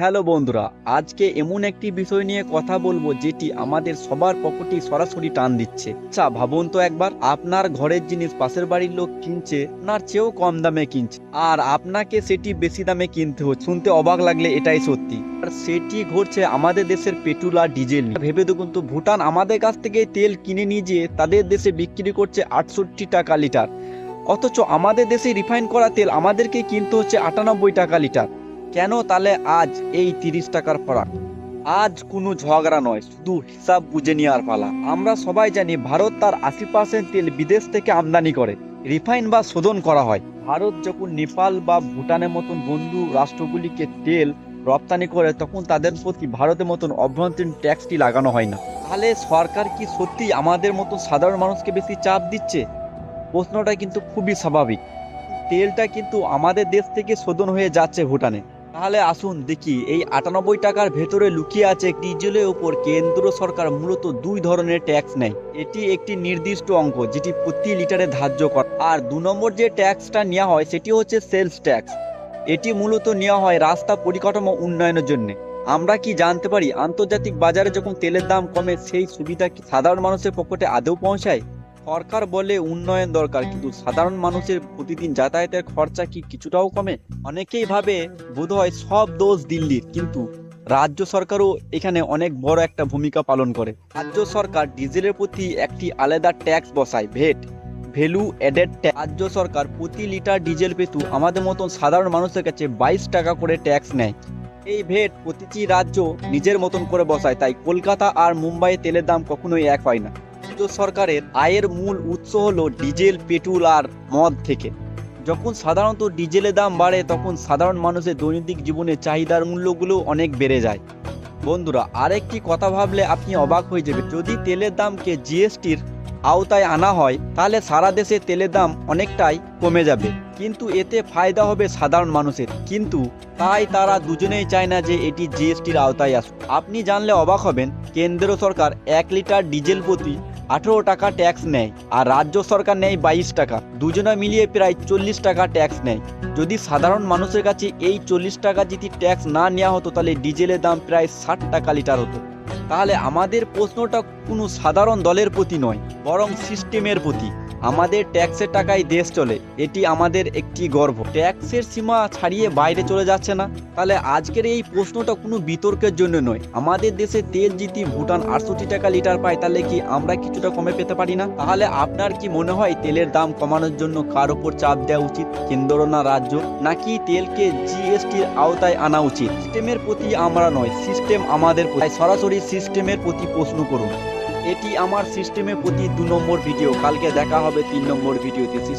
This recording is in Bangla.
হ্যালো বন্ধুরা, আজকে এমন একটি বিষয় নিয়ে কথা বলব যেটি আমাদের সবার পকেটে সরাসরি টান দিচ্ছে। আচ্ছা ভাবুন তো একবার, আপনার ঘরের জিনিস পাশের বাড়ির লোক কিনছে আপনার চেয়েও কম দামে কিনছে, আর আপনাকে সেটি বেশি দামে কিনতে হচ্ছে। শুনতে অবাক লাগলে এটাই সত্যি। আর সেটি ঘটছে আমাদের দেশের পেট্রোল আর ডিজেল ভেবে দেখুন তো, ভুটান আমাদের কাছ থেকে তেল কিনে নিয়ে তাদের দেশে বিক্রি করছে আটষট্টি টাকা লিটার। অথচ আমাদের দেশে রিফাইন করা তেল আমাদেরকে কিনতে হচ্ছে আটানব্বই টাকা লিটার। কেন তাহলে আজ এই তিরিশ টাকার ফারাক? আজ কোনো ঝগড়া নয়, শুধু হিসাব বুঝে নেওয়ার পালা। আমরা সবাই জানি ভারত তার আশি পার্সেন্ট তেল বিদেশ থেকে আমদানি করে। রিফাইন বা শোধন করা হয়। ভারত যখন নেপাল বা ভুটানের মতন বন্ধু রাষ্ট্রগুলিকে তেল রপ্তানি করে, তখন তাদের প্রতি ভারতের মতন অভ্যন্তরীণ ট্যাক্সটি লাগানো হয় না। তাহলে সরকার কি সত্যি আমাদের মতন সাধারণ মানুষকে বেশি চাপ দিচ্ছে? প্রশ্নটা কিন্তু খুবই স্বাভাবিক। তেলটা কিন্তু আমাদের দেশ থেকে শোধন হয়ে যাচ্ছে ভুটানে। তাহলে আসুন দেখি, এই আটানব্বই টাকার ভেতরে লুকিয়ে আছে ডিজেলের উপর কেন্দ্র সরকার মূলত দুই ধরনের ট্যাক্স নেয়। এটি একটি নির্দিষ্ট অঙ্ক যেটি প্রতি লিটারে ধার্য কর। আর দু নম্বর যে ট্যাক্সটা নেওয়া হয় সেটি হচ্ছে সেলস ট্যাক্স। এটি মূলত নেওয়া হয় রাস্তা পরিকাঠামো উন্নয়নের জন্য। আমরা কি জানতে পারি, আন্তর্জাতিক বাজারে যখন তেলের দাম কমে, সেই সুবিধা কি সাধারণ মানুষের পকেটে আদৌ পৌঁছায়? সরকার বলে উন্নয়ন দরকার, কিন্তু সাধারণ মানুষের প্রতিদিন যাতায়াতের খরচা কি কিছুটাও কমে? অনেকেই ভাবে বোধহয় সব দোষ দিল্লির, কিন্তু রাজ্য সরকারও এখানে অনেক বড় একটা ভূমিকা পালন করে। রাজ্য সরকার ডিজেলের প্রতি একটি আলাদা ট্যাক্স বসায়, ভেট, ভ্যালু অ্যাডেড রাজ্য সরকার প্রতি লিটার ডিজেল পেতু আমাদের মতন সাধারণ মানুষের কাছে বাইশ টাকা করে ট্যাক্স নেয়। এই ভেট প্রতিটি রাজ্য নিজের মতন করে বসায়, তাই কলকাতা আর মুম্বাইয়ে তেলের দাম কখনোই এক হয় না। রাজ্য সরকারের আয়ের মূল উৎস হল ডিজেল, পেট্রোল আর মদ থেকে। যখন সাধারণত ডিজেলের দাম বাড়ে, তখন সাধারণ মানুষের দৈনন্দিন জীবনে চাহিদার মূল্যগুলো অনেক বেড়ে যায়। বন্ধুরা, আরেকটি কথা ভাবলে আপনি অবাক হয়ে যাবেন। যদি তেলের দামকে জিএসটির আওতায় আনা হয়, তাহলে সারা দেশে তেলের দাম অনেকটাই কমে যাবে। কিন্তু এতে ফায়দা হবে সাধারণ মানুষের। কিন্তু তাই তারা দুজনেই চায় না যে এটি জিএসটির আওতায় আসুক। আপনি জানলে অবাক হবেন, কেন্দ্র সরকার এক লিটার ডিজেল প্রতি আঠেরো টাকা ট্যাক্স নেয় আর রাজ্য সরকার নেয় বাইশ টাকা। দুজনে মিলিয়ে প্রায় চল্লিশ টাকা ট্যাক্স নেয়। যদি সাধারণ মানুষের কাছে এই চল্লিশ টাকা যদি ট্যাক্স না নেওয়া হতো, তাহলে ডিজেলের দাম প্রায় ষাট টাকা লিটার হতো। তাহলে আমাদের প্রশ্নটা কোনো সাধারণ দলের প্রতি নয়, বরং সিস্টেমের প্রতি। আমাদের ট্যাক্সের টাকায় দেশ চলে, এটি আমাদের একটি গর্ব। ট্যাক্সের সীমা ছাড়িয়ে বাইরে চলে যাচ্ছে না। তাহলে আজকের এই প্রশ্নটা কোনো বিতর্কের জন্য নয়। আমাদের দেশে তেল জিতি ভুটান আটষট্টি টাকা লিটার পায়, তাহলে কি আমরা কিছুটা কমে পেতে পারি না? তাহলে আপনার কি মনে হয় তেলের দাম কমানোর জন্য কার উপর চাপ দেওয়া উচিত, কেন্দ্র না রাজ্য? নাকি তেলকে জিএসটির আওতায় আনা উচিত? সিস্টেমের প্রতি আমরা নয়, সিস্টেম আমাদের। সরাসরি সিস্টেমের প্রতি প্রশ্ন করুন। এটি আমার সিস্টেমে প্রতি দু নম্বর ভিডিও কালকে দেখা হবে তিন নম্বর ভিডিওতে সিস্টেম